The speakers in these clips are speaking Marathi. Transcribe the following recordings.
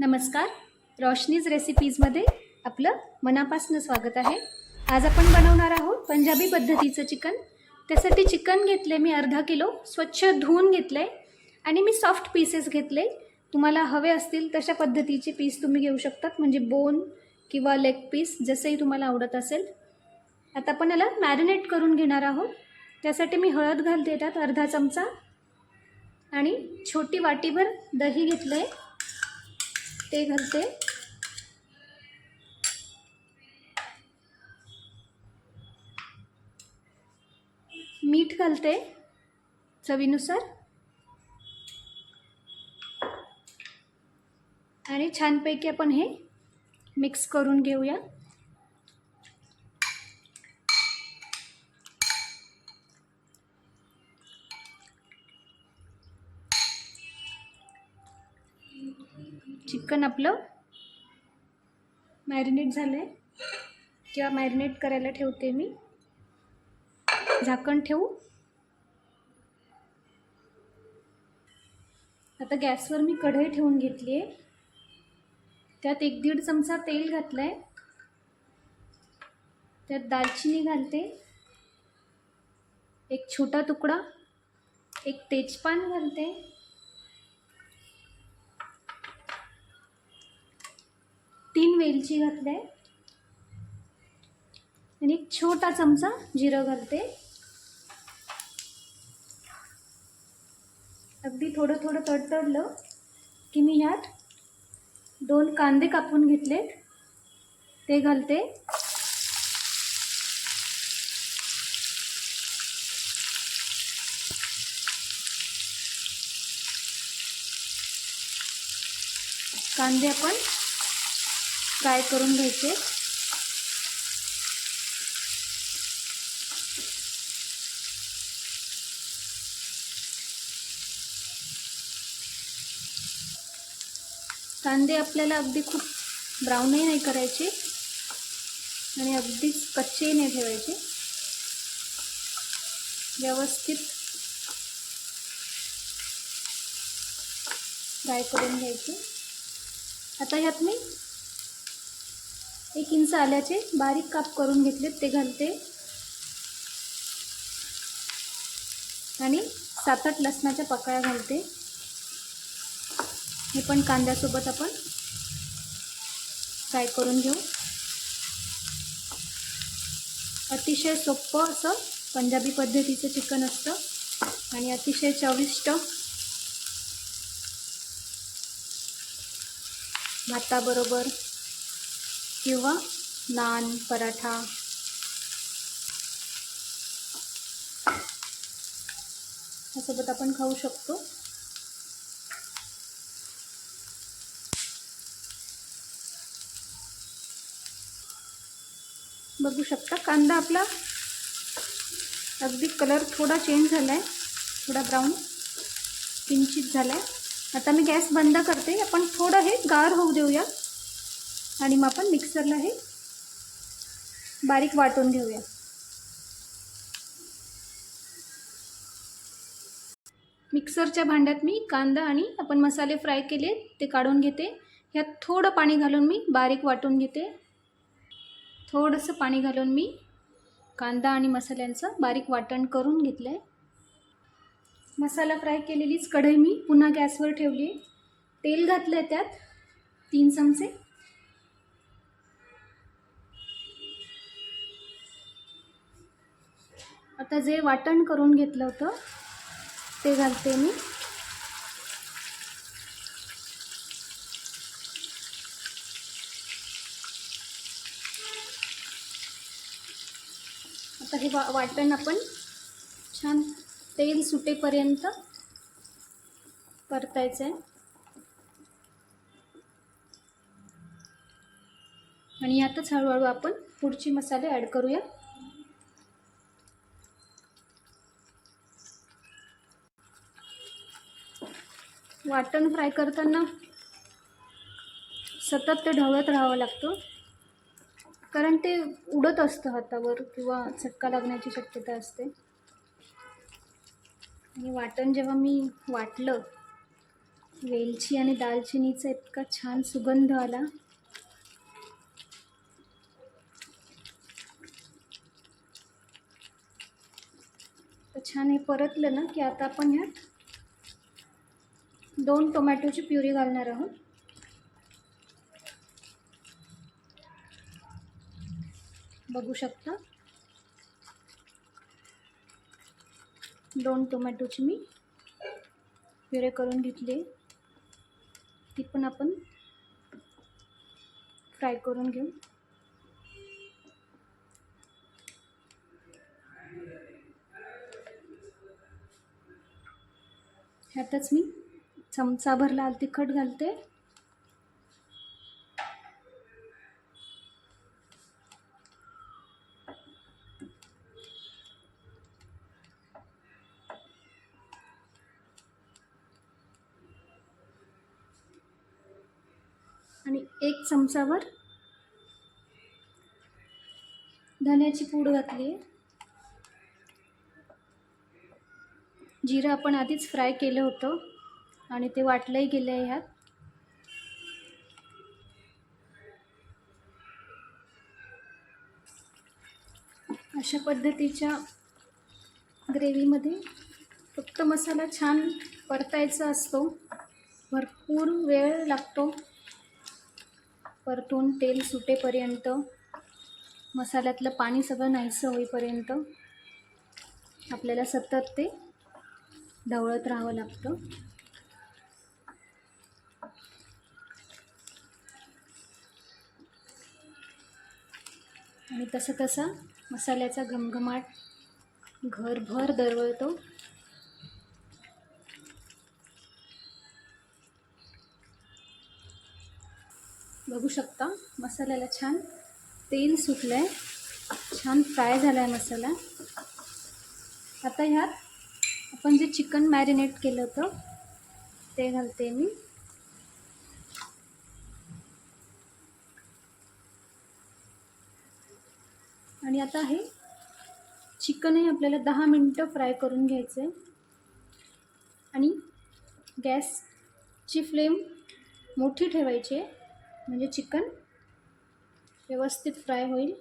नमस्कार. रोशनीज रेसिपीजमध्ये आपलं मनापासून स्वागत आहे. आज आपण बनवणार आहोत पंजाबी पद्धतीचं चिकन. त्यासाठी चिकन घेतले मी अर्धा किलो स्वच्छ धुवून घेतले आणि मी सॉफ्ट पीसेस घेतले. तुम्हाला हवे असतील तशा पद्धतीचे पीस तुम्ही घेऊ शकतात म्हणजे बोन किंवा लेग पीस जसंही तुम्हाला आवडत असेल. आता आपण याला मॅरिनेट करून घेणार आहोत. त्यासाठी मी हळद घालते त्यात अर्धा चमचा आणि छोटी वाटीभर दही घेतलं आहे ते घालते. मीठ घालते चवीनुसार. आणि छानपैकी आपण हे मिक्स करून घेऊया. चिकन आपलं मॅरिनेट झालं आहे किंवा मॅरिनेट करायला ठेवते मी. झाकण ठेवू. आता गॅसवर मी कढई ठेवून घेतली आहे. त्यात एक दीड चमचा तेल घातलं आहे त्यात दालचिनी घालते. एक छोटा तुकडा. एक तेजपान घालते. तीन वेलची घातले. आणि एक छोटा चमचा जिरं घालते. अगदी थोडं थोडं तडतडलं की मी ह्यात दोन कांदे कापून घेतलेत. ते घालते. कांदे आपण फ्राय करून घ्यायचे. कांदे आपल्याला अगदी खूप ब्राऊनही नाही करायचे आणि अगदीच कच्चेही नाही ठेवायचे. व्यवस्थित फ्राय करून घ्यायचे. आता ह्यात मी एक इंच आल्याचे बारीक काप करून घेतलेत ते घालते. आणि सात आठ लसणाच्या पकळ्या घालते. हे पण कांद्यासोबत आपण फ्राय करून घेऊ. अतिशय सोपं असं पंजाबी पद्धतीचं चिकन असतं आणि अतिशय चविष्ट भाताबरोबर किंवा नान पराठा. ह्यासोबत आपण खाऊ शकतो. बघू शकता कांदा आपला अगदी कलर थोडा चेंज झाला आहे थोडा ब्राऊन किंचित झाला आहे आता मी गॅस बंद करते आपण थोडं हे गार होऊ देऊया. आणि मग आपण मिक्सरला हे बारीक वाटून घेऊया. मिक्सरच्या भांड्यात मी कांदा आणि आपण मसाले फ्राय केले ते काढून घेते. ह्यात थोडं पाणी घालून मी बारीक वाटून घेते. थोडंसं पाणी घालून मी कांदा आणि मसाल्यांचं बारीक वाटण करून घेतलं आहे मसाला फ्राय केलेलीच कढई मी पुन्हा गॅसवर ठेवली आहे तेल घातलं आहे त्यात तीन चमचे. आता जे वाटण करून घेतलं होतं ते घालते मी. आता हे वा वाटण आपण छान तेल सुटेपर्यंत परतायचं आहे. आणि यातच हळूहळू आपण पुढची मसाले ॲड करूया. वाटण फ्राय करताना सतत ते ढवळत राहावं लागतं. कारण ते उडत असतं हातावर किंवा चटका लागण्याची शक्यता असते. आणि वाटण जेव्हा मी वाटलं वेलची आणि दालचिनीचा इतका छान सुगंध आला. तर छान हे परतलं ना की आता आपण ह्यात दोन टोमॅटोची प्युरी घालणार आहोत. बघू शकता. दोन टोमॅटोची मी प्युरे करून घेतली. ती पण आपण फ्राय करून घेऊ. ह्यातच मी चमचाभर लाल तिखट घालते. आणि एक चमचाभर धन्याची पूड घातली. जिरं आपण आधीच फ्राय केलं होतं. आणि ते वाटलंही गेलं आहे ह्यात. अशा पद्धतीच्या ग्रेव्हीमध्ये फक्त मसाला छान परतायचा असतो. भरपूर वेळ लागतो. परतून तेल सुटेपर्यंत मसाल्यातलं पाणी सगळं नाहीसं होईपर्यंत आपल्याला सतत ते ढवळत राहावं लागतं. आणि तसं तसं मसाल्याचा घमघमाट घरभर दरवळतो. बघू शकता मसाल्याला छान तेल सुटलं आहे छान फ्राय झाला आहे मसाला. आता ह्यात आपण जे चिकन मॅरिनेट केलं होतं ते घालते मी. आणि आता हे चिकनही आपल्याला दहा मिनटं फ्राय करून घ्यायचं आहे आणि गॅसची फ्लेम मोठी ठेवायची आहे. म्हणजे चिकन व्यवस्थित फ्राय होईल.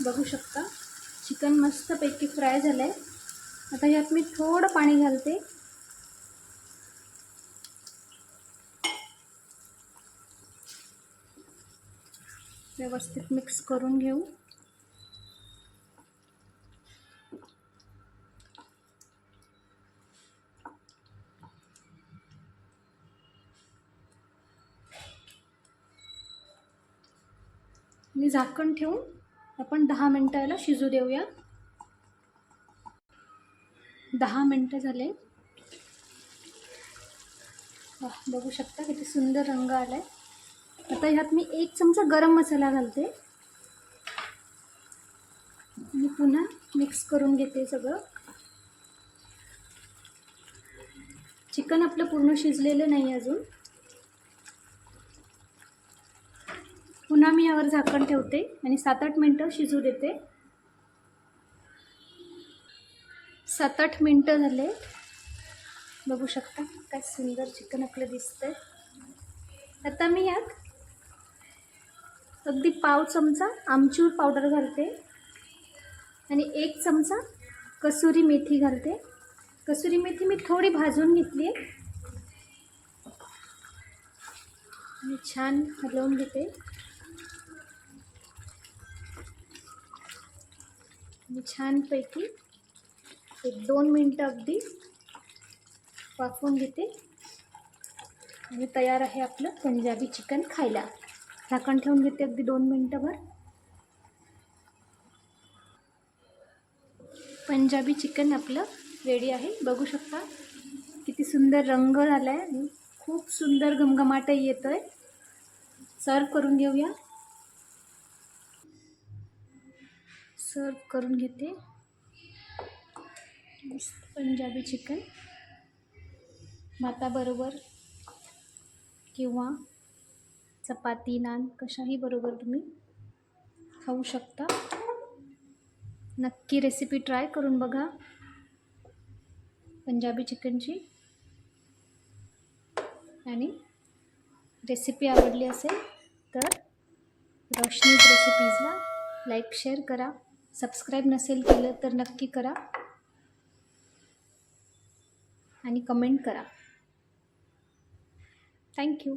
बघू शकता चिकन मस्तपैकी फ्राय झालं आहे आता यात मी थोडं पाणी घालते. व्यवस्थित मिक्स करून घेऊ. आणि झाकण ठेवून आपण दहा मिनटाला शिजू देऊया दहा मिनटं झाले. बघू शकता किती सुंदर रंग आलाय. आता ह्यात मी एक चमचा गरम मसाला घालते. आणि पुन्हा मिक्स करून घेते सगळं. चिकन आपलं पूर्ण शिजलेलं नाही अजून. पुन्हा मी यावर झाकण ठेवते आणि सात आठ मिनटं शिजू देते. सात आठ मिनटं झाले. बघू शकता काय सुंदर चिकन आपलं दिसतंय. आता मी यात अगदी पाव चमचा आमचूर पावडर घालते. आणि एक चमचा कसुरी मेथी घालते. कसुरी मेथी मी थोडी भाजून घेतली आहे. आणि छान हलवून घेते. मी छानपैकी एक दोन मिनटं अगदी वाफवून घेते. आणि तयार आहे आपलं पंजाबी चिकन खायला. झाकण ठेवून घेते अगदी दोन मिनटंभर. पंजाबी चिकन आपलं रेडी आहे. बघू शकता किती सुंदर रंग झाला आहे खूप सुंदर घमघमाटही येतो आहे सर्व करून घेऊया. सर्व करून घेते. पंजाबी चिकन. भाताबरोबर किंवा चपाती नान कशाही बरोबर तुम्ही खाऊ शकता. नक्की रेसिपी ट्राय करून बघा. पंजाबी चिकनची. आणि रेसिपी आवडली असेल तर रोशनीज रेसिपीजला लाईक शेअर करा. सबस्क्राईब नसेल केलं तर नक्की करा. आणि कमेंट करा. थँक्यू